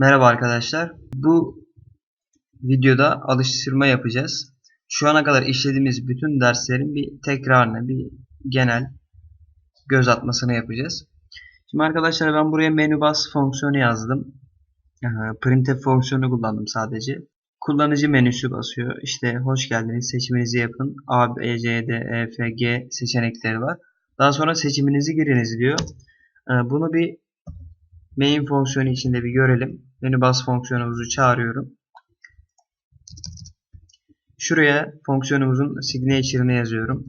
Merhaba arkadaşlar. Bu videoda alıştırma yapacağız. Şu ana kadar işlediğimiz bütün derslerin bir tekrarını, bir genel göz atmasını yapacağız. Şimdi arkadaşlar ben buraya menü bas fonksiyonu yazdım. Ee, Printf fonksiyonu kullandım sadece. Kullanıcı menüsü basıyor. İşte hoş geldiniz seçiminizi yapın. A, B, C, D, E, F, G seçenekleri var. Daha sonra seçiminizi giriniz diyor. Ee, Bunu bir main fonksiyonu içinde bir görelim. Menü bas fonksiyonumuzu çağırıyorum. Şuraya fonksiyonumuzun signature'ını yazıyorum.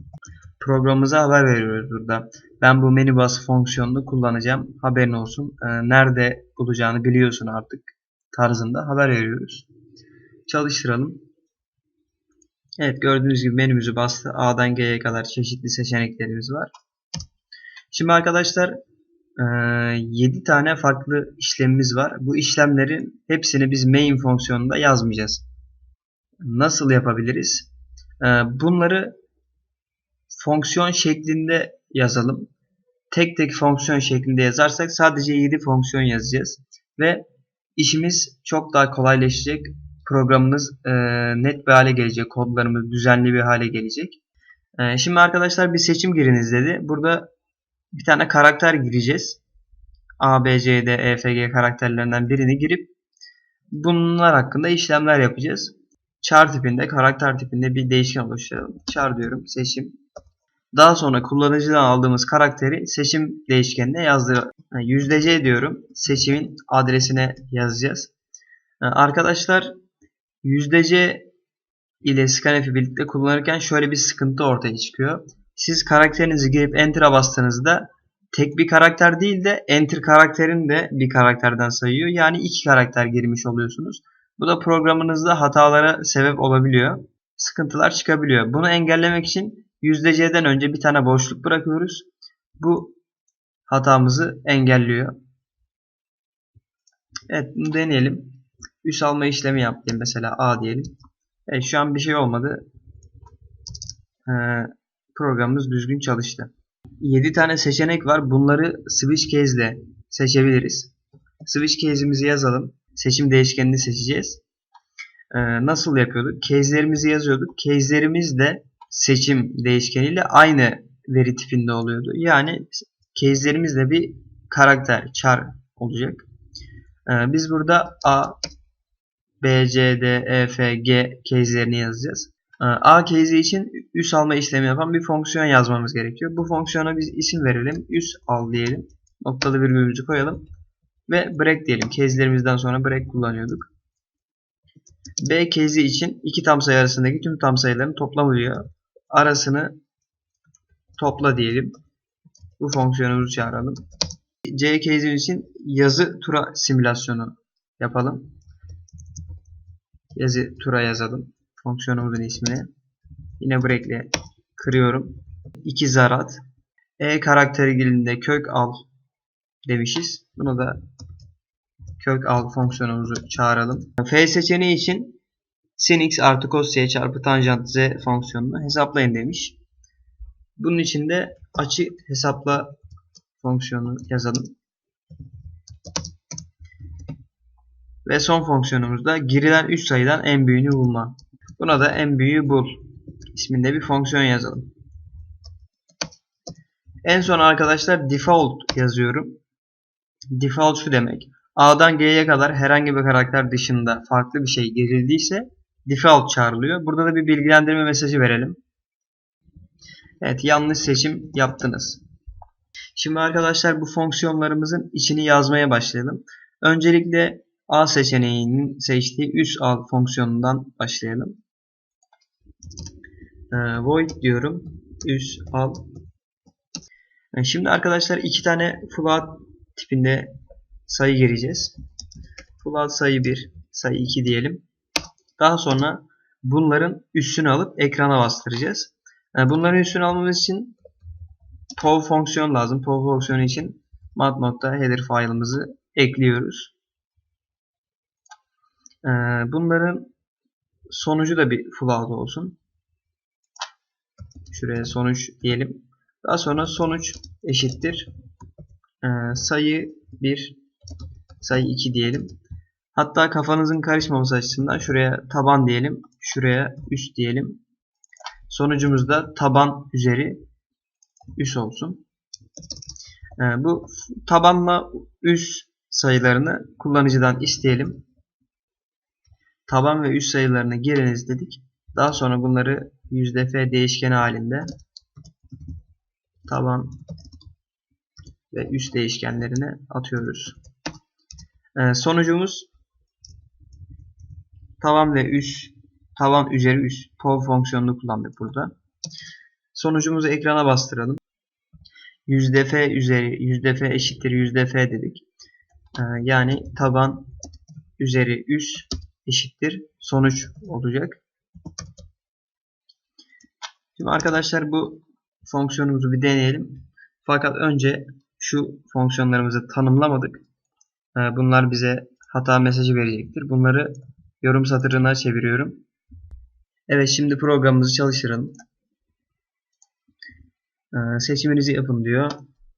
Programımıza haber veriyoruz burada. Ben bu menü bas fonksiyonunu kullanacağım. Haberin olsun. Ee, nerede bulacağını biliyorsun artık tarzında haber veriyoruz. Çalıştıralım. Evet gördüğünüz gibi menümüzü bastı. A'dan G'ye kadar çeşitli seçeneklerimiz var. Şimdi arkadaşlar 7 tane farklı işlemimiz var. Bu işlemlerin hepsini biz main fonksiyonunda yazmayacağız. Nasıl yapabiliriz? Bunları fonksiyon şeklinde yazalım. Tek tek fonksiyon şeklinde yazarsak sadece 7 fonksiyon yazacağız. Ve işimiz çok daha kolaylaşacak. Programımız net bir hale gelecek. Kodlarımız düzenli bir hale gelecek. Şimdi arkadaşlar bir seçim giriniz dedi. Burada bir tane karakter gireceğiz. A, B, C, D, E, F, G karakterlerinden birini girip bunlar hakkında işlemler yapacağız. Char tipinde, karakter tipinde bir değişken oluşturalım. Char diyorum, seçim. Daha sonra kullanıcıdan aldığımız karakteri seçim değişkenine yazdıralım. Yani %C diyorum. Seçimin adresine yazacağız. Arkadaşlar %C ile scanf'i birlikte kullanırken şöyle bir sıkıntı ortaya çıkıyor. Siz karakterinizi girip enter'a bastığınızda tek bir karakter değil de enter karakterini de bir karakterden sayıyor. Yani iki karakter girmiş oluyorsunuz. Bu da programınızda hatalara sebep olabiliyor. Sıkıntılar çıkabiliyor. Bunu engellemek için %C'den önce bir tane boşluk bırakıyoruz. Bu hatamızı engelliyor. Evet bunu deneyelim. Üs alma işlemi yap diyelim. Mesela A diyelim. Evet şu an bir şey olmadı. Ee, programımız düzgün çalıştı. 7 tane seçenek var. Bunları switch case ile seçebiliriz. Switch case'imizi yazalım. Seçim değişkenini seçeceğiz. Ee, nasıl yapıyorduk? Case'lerimizi yazıyorduk. Case'lerimiz de seçim değişkeniyle aynı veri tipinde oluyordu. Yani case'lerimiz de bir karakter, char olacak. Ee, biz burada A, B, C, D, E, F, G case'lerini yazacağız. A case'i için üs alma işlemi yapan bir fonksiyon yazmamız gerekiyor. Bu fonksiyona biz isim verelim. Üs al diyelim. Noktalı virgülümüzü koyalım. Ve break diyelim. Case'lerimizden sonra break kullanıyorduk. B case'i için iki tam sayı arasındaki tüm tam sayıların toplamı diyor. Arasını topla diyelim. Bu fonksiyonumuzu çağıralım. C case'i için yazı tura simülasyonu yapalım. Yazı tura yazalım fonksiyonumuzun ismini. Yine break ile kırıyorum. 2 zarat. E karakteri dilinde kök al demişiz. Bunu da kök al fonksiyonumuzu çağıralım. F seçeneği için sin x artı cos y çarpı tanjant z fonksiyonunu hesaplayın demiş. Bunun için de açı hesapla fonksiyonu yazalım. Ve son fonksiyonumuzda girilen 3 sayıdan en büyüğünü bulma. Buna da en büyüğü bul isminde bir fonksiyon yazalım. En son arkadaşlar default yazıyorum. Default şu demek. A'dan G'ye kadar herhangi bir karakter dışında farklı bir şey girildiyse default çağrılıyor. Burada da bir bilgilendirme mesajı verelim. Evet yanlış seçim yaptınız. Şimdi arkadaşlar bu fonksiyonlarımızın içini yazmaya başlayalım. Öncelikle A seçeneğinin seçtiği üst al fonksiyonundan başlayalım. Ee, void diyorum. Üst al. Yani şimdi arkadaşlar iki tane float tipinde sayı gireceğiz. Float sayı 1, sayı 2 diyelim. Daha sonra bunların üstünü alıp ekrana bastıracağız. Yani bunların üstünü almamız için POV fonksiyon lazım. POV fonksiyonu için mat.header file'ımızı ekliyoruz. Ee, bunların sonucu da bir float olsun. Şuraya sonuç diyelim. Daha sonra sonuç eşittir. Ee, sayı 1 sayı 2 diyelim. Hatta kafanızın karışmaması açısından şuraya taban diyelim. Şuraya üst diyelim. Sonucumuz da taban üzeri üst olsun. Ee, bu tabanla üst sayılarını kullanıcıdan isteyelim. Taban ve üst sayılarını giriniz dedik. Daha sonra bunları %f değişkeni halinde taban ve üst değişkenlerine atıyoruz. Ee, sonucumuz taban ve üst taban üzeri üst pov fonksiyonunu kullandık burada. Sonucumuzu ekrana bastıralım. %f üzeri %f eşittir %f dedik. Ee, yani taban üzeri üst eşittir sonuç olacak. Şimdi arkadaşlar bu fonksiyonumuzu bir deneyelim. Fakat önce şu fonksiyonlarımızı tanımlamadık. Ee, bunlar bize hata mesajı verecektir. Bunları yorum satırına çeviriyorum. Evet şimdi programımızı çalıştıralım. Ee, seçiminizi yapın diyor.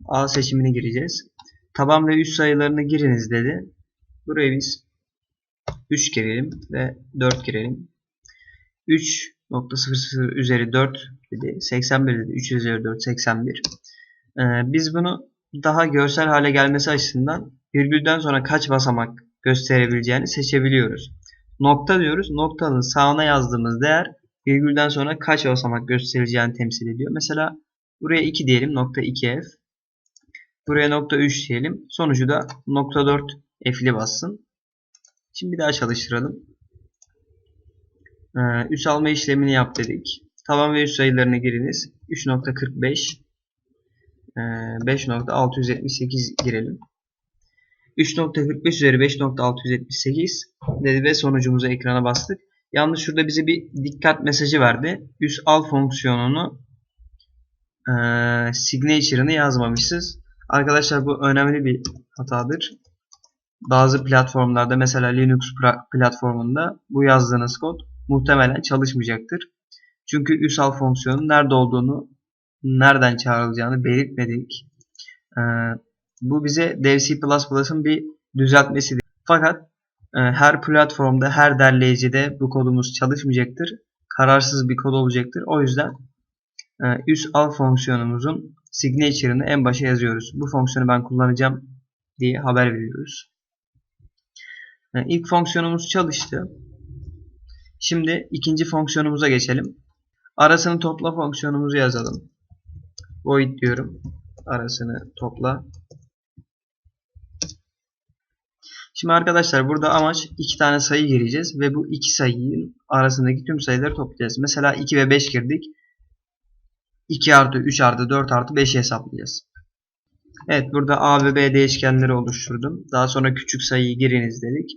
A seçimini gireceğiz. Taban ve üst sayılarını giriniz dedi. Buraya biz 3 girelim ve 4 girelim. 3.00 üzeri 4 dedi. 81 dedi. 3 üzeri 4 81. Ee, biz bunu daha görsel hale gelmesi açısından virgülden sonra kaç basamak gösterebileceğini seçebiliyoruz. Nokta diyoruz. Noktanın sağına yazdığımız değer virgülden sonra kaç basamak göstereceğini temsil ediyor. Mesela buraya 2 diyelim. Nokta 2f. Buraya nokta 3 diyelim. Sonucu da nokta 4 f'li bassın. Şimdi bir daha çalıştıralım. Ee, üst alma işlemini yap dedik. Taban ve üst sayılarını giriniz. 3.45 e, 5.678 girelim. 3.45 üzeri 5.678 dedi ve sonucumuzu ekrana bastık. Yalnız şurada bize bir dikkat mesajı verdi. Üst al fonksiyonunu e, signature'ını yazmamışız. Arkadaşlar bu önemli bir hatadır. Bazı platformlarda mesela Linux platformunda bu yazdığınız kod muhtemelen çalışmayacaktır. Çünkü üst al fonksiyonun nerede olduğunu, nereden çağrılacağını belirtmedik. Ee, bu bize Dev C++'ın bir düzeltmesidir. Fakat e, her platformda, her derleyicide bu kodumuz çalışmayacaktır. Kararsız bir kod olacaktır. O yüzden e, üst al fonksiyonumuzun signature'ını en başa yazıyoruz. Bu fonksiyonu ben kullanacağım diye haber veriyoruz. Yani ilk fonksiyonumuz çalıştı. Şimdi ikinci fonksiyonumuza geçelim. Arasını topla fonksiyonumuzu yazalım. Void diyorum. Arasını topla. Şimdi arkadaşlar burada amaç iki tane sayı gireceğiz ve bu iki sayının arasındaki tüm sayıları toplayacağız. Mesela 2 ve 5 girdik. 2 artı 3 artı 4 artı 5'i hesaplayacağız. Evet burada A ve B değişkenleri oluşturdum. Daha sonra küçük sayıyı giriniz dedik.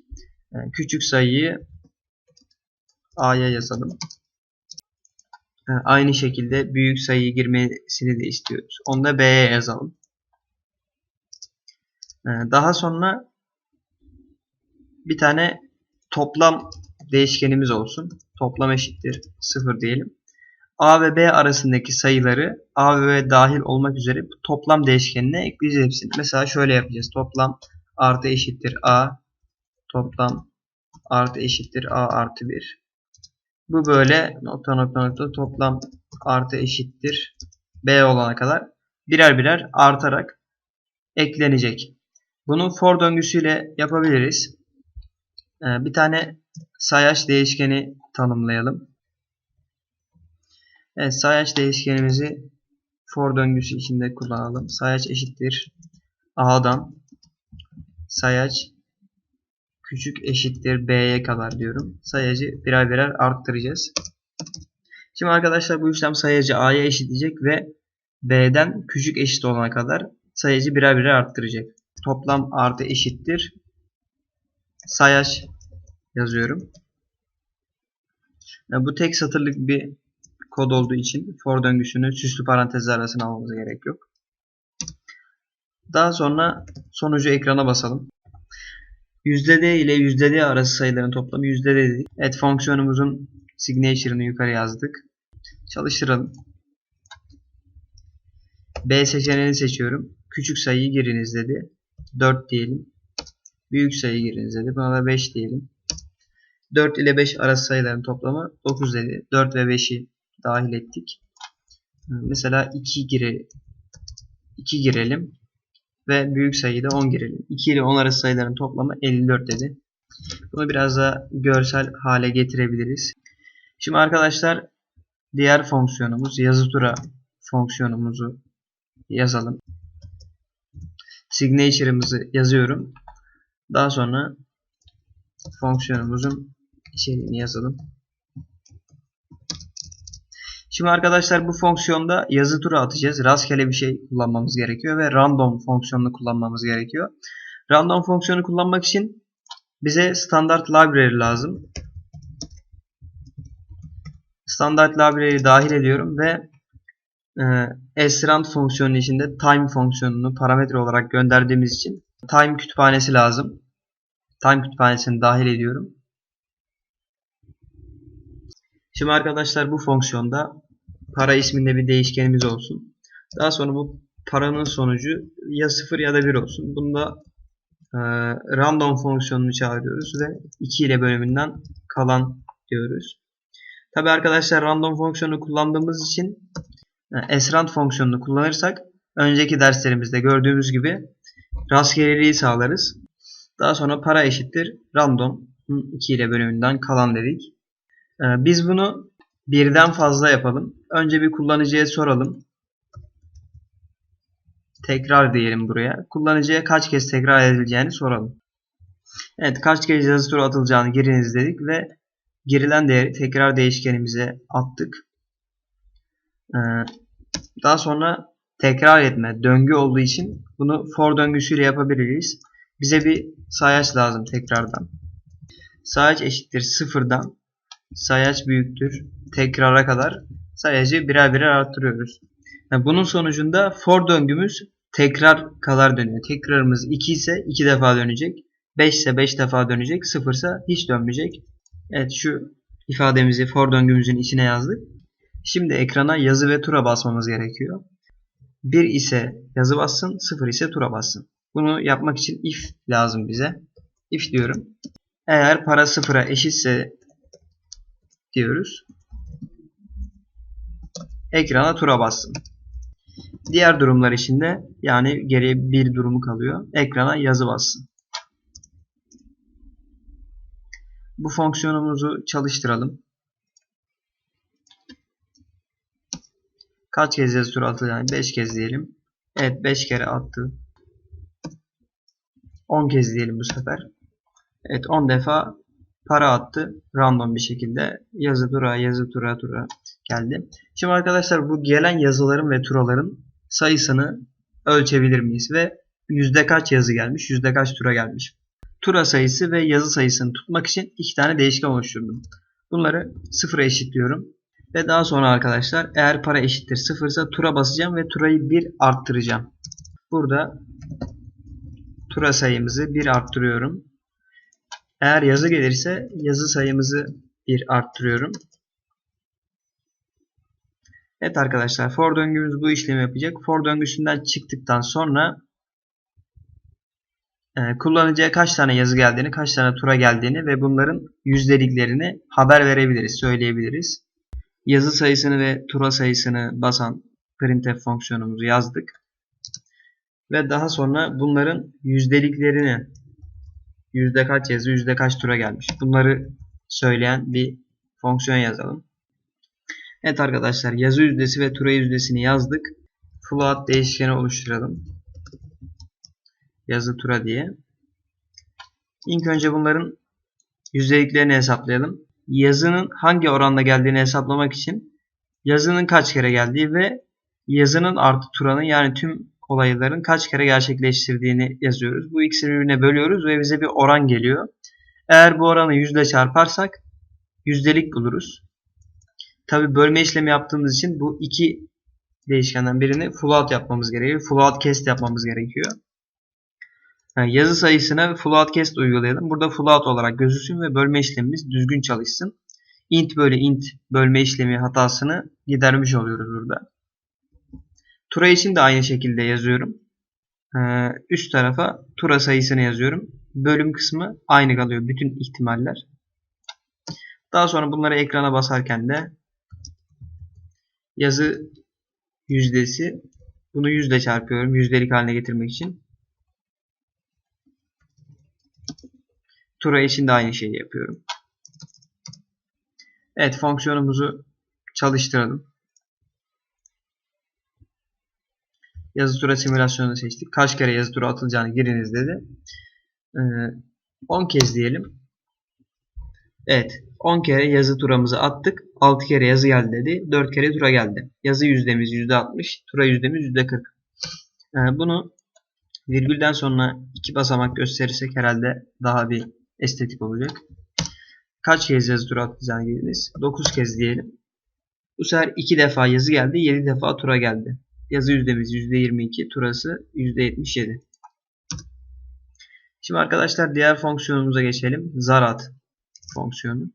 Yani küçük sayıyı A'ya yazalım. Aynı şekilde büyük sayıyı girmesini de istiyoruz. Onu da B'ye yazalım. Daha sonra bir tane toplam değişkenimiz olsun. Toplam eşittir 0 diyelim. A ve B arasındaki sayıları A ve B dahil olmak üzere toplam değişkenine ekleyeceğiz hepsini. Mesela şöyle yapacağız. Toplam artı eşittir A. Toplam artı eşittir A artı 1. Bu böyle nokta nokta nokta toplam artı eşittir B olana kadar birer birer artarak eklenecek. Bunu for döngüsüyle yapabiliriz. Ee, bir tane sayaç değişkeni tanımlayalım. Evet, sayaç değişkenimizi for döngüsü içinde kullanalım. Sayaç eşittir A'dan sayaç küçük eşittir B'ye kadar diyorum. Sayacı birer birer arttıracağız. Şimdi arkadaşlar bu işlem sayacı A'ya eşitleyecek ve B'den küçük eşit olana kadar sayacı birer birer arttıracak. Toplam artı eşittir sayaç yazıyorum. Yani bu tek satırlık bir kod olduğu için for döngüsünü süslü parantezler arasına almamıza gerek yok. Daha sonra sonucu ekrana basalım. %d ile %d arası sayıların toplamı %d dedik. Evet fonksiyonumuzun signature'ını yukarı yazdık. Çalıştıralım. B seçeneğini seçiyorum. Küçük sayıyı giriniz dedi. 4 diyelim. Büyük sayı giriniz dedi. Buna da 5 diyelim. 4 ile 5 arası sayıların toplamı 9 dedi. 4 ve 5'i dahil ettik. Mesela 2 gire 2 girelim ve büyük sayıyı da 10 girelim. 2 ile 10 arası sayıların toplamı 54 dedi. Bunu biraz da görsel hale getirebiliriz. Şimdi arkadaşlar diğer fonksiyonumuz yazı tura fonksiyonumuzu yazalım. Signature'ımızı yazıyorum. Daha sonra fonksiyonumuzun içeriğini yazalım. Şimdi arkadaşlar bu fonksiyonda yazı turu atacağız. Rastgele bir şey kullanmamız gerekiyor ve random fonksiyonunu kullanmamız gerekiyor. Random fonksiyonu kullanmak için bize standart library lazım. Standart library'i dahil ediyorum ve e, srand fonksiyonu içinde time fonksiyonunu parametre olarak gönderdiğimiz için time kütüphanesi lazım. Time kütüphanesini dahil ediyorum. Şimdi arkadaşlar bu fonksiyonda para isminde bir değişkenimiz olsun. Daha sonra bu paranın sonucu ya 0 ya da 1 olsun. Bunda e, random fonksiyonunu çağırıyoruz ve 2 ile bölümünden kalan diyoruz. Tabi arkadaşlar random fonksiyonu kullandığımız için e, srand fonksiyonunu kullanırsak önceki derslerimizde gördüğümüz gibi rastgeleliği sağlarız. Daha sonra para eşittir random 2 ile bölümünden kalan dedik. E, biz bunu birden fazla yapalım. Önce bir kullanıcıya soralım. Tekrar diyelim buraya. Kullanıcıya kaç kez tekrar edileceğini soralım. Evet kaç kez yazı turu atılacağını giriniz dedik ve girilen değeri tekrar değişkenimize attık. Ee, daha sonra tekrar etme döngü olduğu için bunu for döngüsüyle yapabiliriz. Bize bir sayaç lazım tekrardan. Sayaç eşittir sıfırdan sayaç büyüktür tekrara kadar sayacı birer birer arttırıyoruz. Yani bunun sonucunda for döngümüz tekrar kadar dönüyor. Tekrarımız 2 ise 2 defa dönecek. 5 ise 5 defa dönecek. 0 ise hiç dönmeyecek. Evet şu ifademizi for döngümüzün içine yazdık. Şimdi ekrana yazı ve tura basmamız gerekiyor. 1 ise yazı bassın, 0 ise tura bassın. Bunu yapmak için if lazım bize. If diyorum. Eğer para sıfıra eşitse diyoruz. Ekrana tura bassın. Diğer durumlar için de yani geriye bir durumu kalıyor. Ekrana yazı bassın. Bu fonksiyonumuzu çalıştıralım. Kaç kez yazı tura attı? Yani 5 kez diyelim. Evet 5 kere attı. 10 kez diyelim bu sefer. Evet 10 defa para attı. Random bir şekilde yazı tura yazı tura tura geldi. Şimdi arkadaşlar bu gelen yazıların ve turaların sayısını ölçebilir miyiz? Ve yüzde kaç yazı gelmiş, yüzde kaç tura gelmiş. Tura sayısı ve yazı sayısını tutmak için iki tane değişken oluşturdum. Bunları sıfıra eşitliyorum. Ve daha sonra arkadaşlar eğer para eşittir sıfırsa tura basacağım ve turayı bir arttıracağım. Burada tura sayımızı bir arttırıyorum. Eğer yazı gelirse yazı sayımızı bir arttırıyorum. Evet arkadaşlar for döngümüz bu işlemi yapacak. For döngüsünden çıktıktan sonra e, kullanıcıya kaç tane yazı geldiğini, kaç tane tura geldiğini ve bunların yüzdeliklerini haber verebiliriz, söyleyebiliriz. Yazı sayısını ve tura sayısını basan printf fonksiyonumuzu yazdık. Ve daha sonra bunların yüzdeliklerini yüzde kaç yazı, yüzde kaç tura gelmiş. Bunları söyleyen bir fonksiyon yazalım. Evet arkadaşlar yazı yüzdesi ve tura yüzdesini yazdık. Float değişkeni oluşturalım. Yazı tura diye. İlk önce bunların yüzdeliklerini hesaplayalım. Yazının hangi oranda geldiğini hesaplamak için yazının kaç kere geldiği ve yazının artı turanın yani tüm olayların kaç kere gerçekleştirdiğini yazıyoruz. Bu ikisini birbirine bölüyoruz ve bize bir oran geliyor. Eğer bu oranı yüzde çarparsak yüzdelik buluruz. Tabi bölme işlemi yaptığımız için bu iki değişkenden birini float yapmamız gerekiyor. Float cast yapmamız gerekiyor. Yani yazı sayısına float cast uygulayalım. Burada float olarak gözüksün ve bölme işlemimiz düzgün çalışsın. int böyle int bölme işlemi hatasını gidermiş oluyoruz burada. Tura için de aynı şekilde yazıyorum. Ee, üst tarafa tura sayısını yazıyorum. bölüm kısmı aynı kalıyor. Bütün ihtimaller. Daha sonra bunları ekrana basarken de yazı yüzdesi bunu yüzde çarpıyorum. Yüzdelik haline getirmek için. Tura için de aynı şeyi yapıyorum. Evet fonksiyonumuzu çalıştıralım. Yazı tura simülasyonunu seçtik. Kaç kere yazı tura atılacağını giriniz dedi. Ee, 10 kez diyelim. Evet. 10 kere yazı turamızı attık. 6 kere yazı geldi dedi. 4 kere tura geldi. Yazı yüzdemiz %60. Tura yüzdemiz %40. Ee, bunu virgülden sonra iki basamak gösterirsek herhalde daha bir estetik olacak. Kaç kez yazı tura atacağını giriniz. 9 kez diyelim. Bu sefer 2 defa yazı geldi. 7 defa tura geldi. Yazı yüzdemiz %22. Turası %77. Şimdi arkadaşlar diğer fonksiyonumuza geçelim. Zarat fonksiyonu.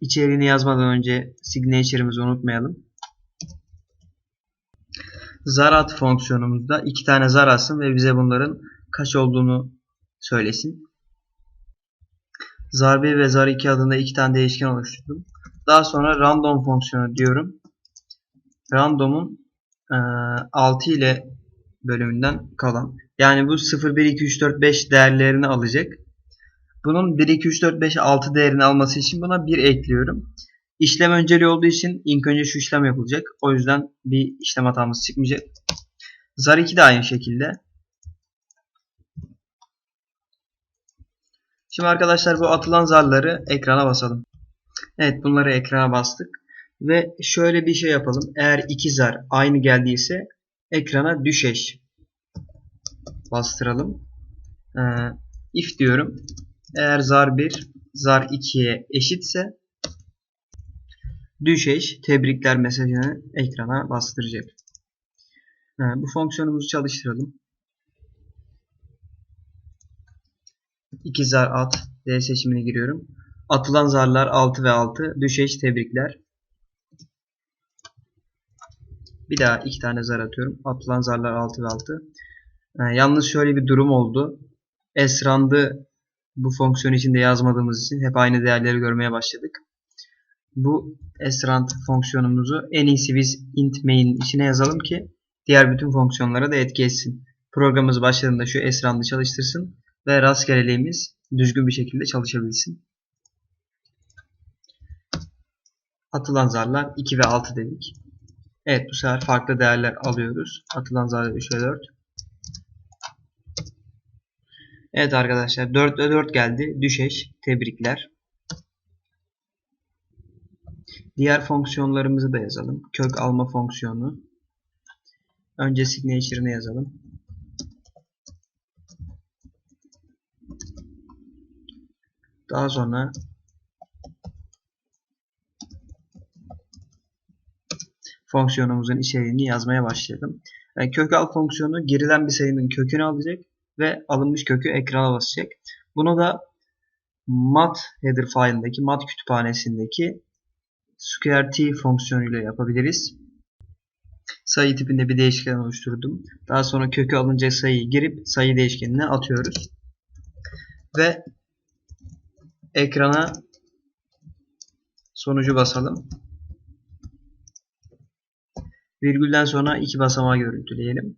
İçeriğini yazmadan önce signature'ımızı unutmayalım. Zarat fonksiyonumuzda iki tane zar alsın ve bize bunların kaç olduğunu söylesin. Zar 1 ve zar 2 adında iki tane değişken oluşturdum. Daha sonra random fonksiyonu diyorum. Random'un 6 ile bölümünden kalan. Yani bu 0, 1, 2, 3, 4, 5 değerlerini alacak. Bunun 1, 2, 3, 4, 5, 6 değerini alması için buna 1 ekliyorum. İşlem önceliği olduğu için ilk önce şu işlem yapılacak. O yüzden bir işlem hatamız çıkmayacak. Zar 2 de aynı şekilde. Şimdi arkadaşlar bu atılan zarları ekrana basalım. Evet bunları ekrana bastık. Ve şöyle bir şey yapalım. Eğer iki zar aynı geldiyse ekrana düşeş bastıralım. Ee, if diyorum. Eğer zar 1 zar 2'ye eşitse düşeş tebrikler mesajını ekrana bastıracak. Ee, bu fonksiyonumuzu çalıştıralım. 2 zar at D seçimine giriyorum. Atılan zarlar 6 ve 6. Düşeş tebrikler. Bir daha iki tane zar atıyorum. Atılan zarlar 6 ve 6. Ee, yalnız şöyle bir durum oldu. Esrand'ı bu fonksiyon içinde yazmadığımız için hep aynı değerleri görmeye başladık. Bu esrand fonksiyonumuzu en iyisi biz int main içine yazalım ki diğer bütün fonksiyonlara da etki etsin. Programımız başladığında şu esrand'ı çalıştırsın ve rastgeleliğimiz düzgün bir şekilde çalışabilsin. Atılan zarlar 2 ve 6 dedik. Evet bu sefer farklı değerler alıyoruz. Atılan zarlar 3 ve 4. Evet arkadaşlar 4 ve 4 geldi. Düşeş. Tebrikler. Diğer fonksiyonlarımızı da yazalım. Kök alma fonksiyonu. Önce signature'ını yazalım. Daha sonra fonksiyonumuzun içeriğini yazmaya başlayalım. Yani kök al fonksiyonu girilen bir sayının kökünü alacak ve alınmış kökü ekrana basacak. Bunu da mat header file'ındaki mat kütüphanesindeki square fonksiyonuyla yapabiliriz. Sayı tipinde bir değişken oluşturdum. Daha sonra kökü alınca sayıyı girip sayı değişkenine atıyoruz. Ve ekrana sonucu basalım. Virgülden sonra iki basamağı görüntüleyelim.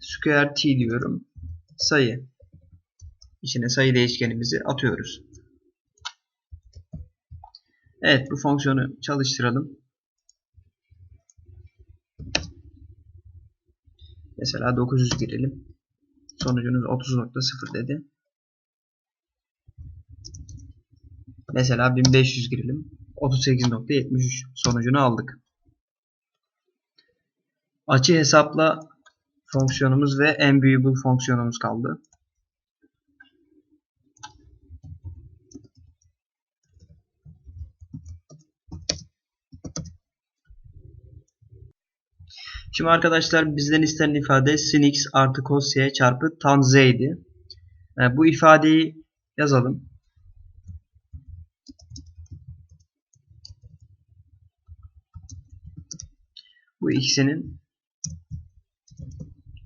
Square t diyorum. Sayı. İçine sayı değişkenimizi atıyoruz. Evet bu fonksiyonu çalıştıralım. Mesela 900 girelim. Sonucunuz 30.0 dedi. Mesela 1500 girelim. 38.73 sonucunu aldık. Açı hesapla fonksiyonumuz ve enviable fonksiyonumuz kaldı. Şimdi arkadaşlar bizden istenen ifade sin x artı cos y çarpı tan z idi. Yani bu ifadeyi yazalım. Bu ikisinin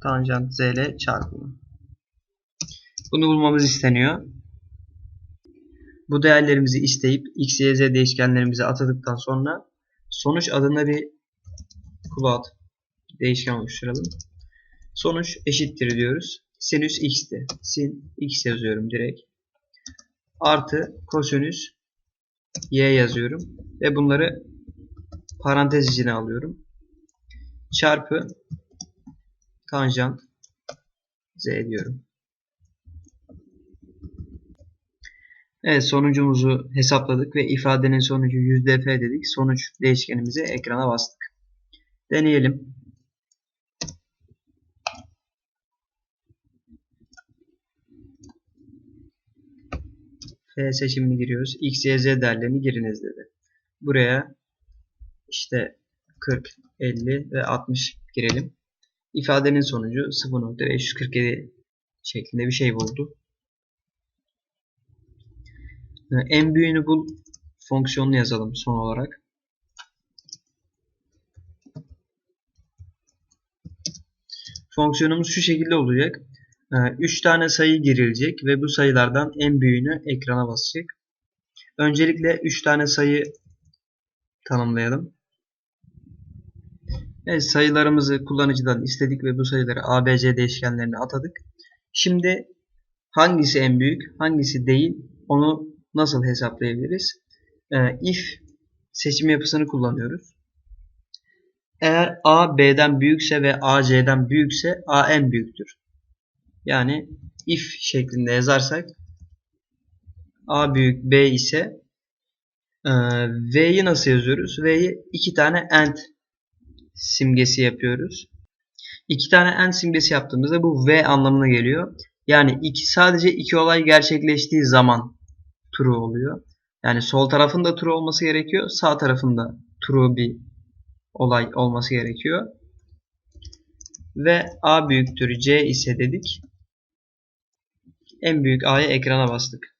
tanjant z ile çarpımı. Bunu bulmamız isteniyor. Bu değerlerimizi isteyip x, y, z değişkenlerimizi atadıktan sonra sonuç adında bir float değişken oluşturalım. Sonuç eşittir diyoruz. Sinüs x'ti. Sin x yazıyorum direkt. Artı kosinüs y yazıyorum. Ve bunları parantez içine alıyorum. Çarpı tanjant z diyorum. Evet sonucumuzu hesapladık ve ifadenin sonucu %f dedik. Sonuç değişkenimizi ekrana bastık. Deneyelim. F seçimini giriyoruz. X, Y, Z değerlerini giriniz dedi. Buraya işte 40, 50 ve 60 girelim. İfadenin sonucu 0.547 şeklinde bir şey buldu. En büyüğünü bul fonksiyonunu yazalım son olarak. Fonksiyonumuz şu şekilde olacak. 3 tane sayı girilecek ve bu sayılardan en büyüğünü ekrana basacak. Öncelikle 3 tane sayı tanımlayalım. Evet, sayılarımızı kullanıcıdan istedik ve bu sayıları ABC değişkenlerine atadık. Şimdi hangisi en büyük, hangisi değil onu nasıl hesaplayabiliriz? if seçim yapısını kullanıyoruz. Eğer A B'den büyükse ve A C'den büyükse A en büyüktür. Yani if şeklinde yazarsak A büyük B ise e, V'yi nasıl yazıyoruz? V'yi iki tane AND simgesi yapıyoruz. İki tane AND simgesi yaptığımızda bu V anlamına geliyor. Yani iki, sadece iki olay gerçekleştiği zaman true oluyor. Yani sol tarafında true olması gerekiyor. Sağ tarafında true bir olay olması gerekiyor. Ve A büyüktür C ise dedik en büyük A'yı ekrana bastık.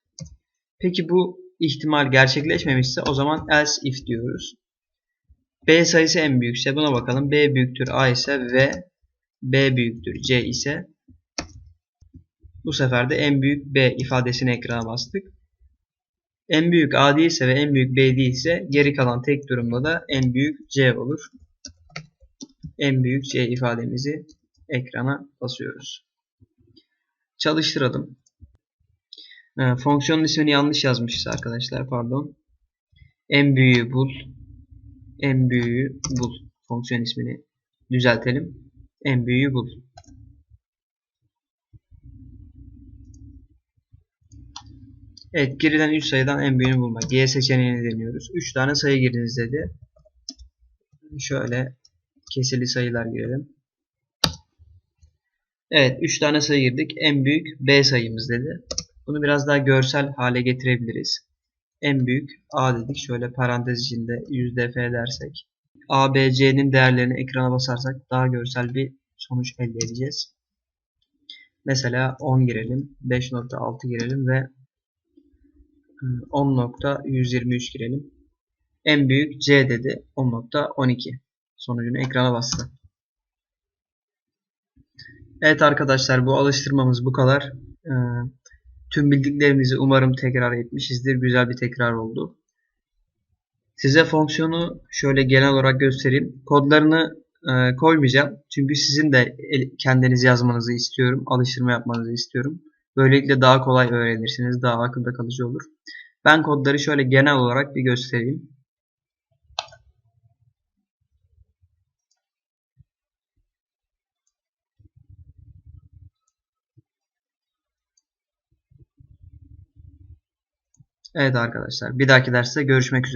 Peki bu ihtimal gerçekleşmemişse o zaman else if diyoruz. B sayısı en büyükse buna bakalım. B büyüktür A ise ve B büyüktür C ise bu sefer de en büyük B ifadesini ekrana bastık. En büyük A değilse ve en büyük B değilse geri kalan tek durumda da en büyük C olur. En büyük C ifademizi ekrana basıyoruz. Çalıştıralım. E, fonksiyonun ismini yanlış yazmışız arkadaşlar. Pardon. En büyüğü bul. En büyüğü bul. Fonksiyon ismini düzeltelim. En büyüğü bul. Evet girilen 3 sayıdan en büyüğünü bulmak. G seçeneğini deniyoruz. 3 tane sayı giriniz dedi. Şöyle kesili sayılar girelim. Evet 3 tane sayı girdik. En büyük B sayımız dedi. Bunu biraz daha görsel hale getirebiliriz. En büyük A dedik. Şöyle parantez içinde %F dersek. A, B, değerlerini ekrana basarsak daha görsel bir sonuç elde edeceğiz. Mesela 10 girelim. 5.6 girelim ve 10.123 girelim. En büyük C dedi. 10.12. Sonucunu ekrana bastı. Evet arkadaşlar bu alıştırmamız bu kadar. Ee, Tüm bildiklerimizi umarım tekrar etmişizdir. Güzel bir tekrar oldu. Size fonksiyonu şöyle genel olarak göstereyim. Kodlarını e, koymayacağım. Çünkü sizin de kendiniz yazmanızı istiyorum. Alıştırma yapmanızı istiyorum. Böylelikle daha kolay öğrenirsiniz. Daha akılda kalıcı olur. Ben kodları şöyle genel olarak bir göstereyim. Evet arkadaşlar bir dahaki derste görüşmek üzere.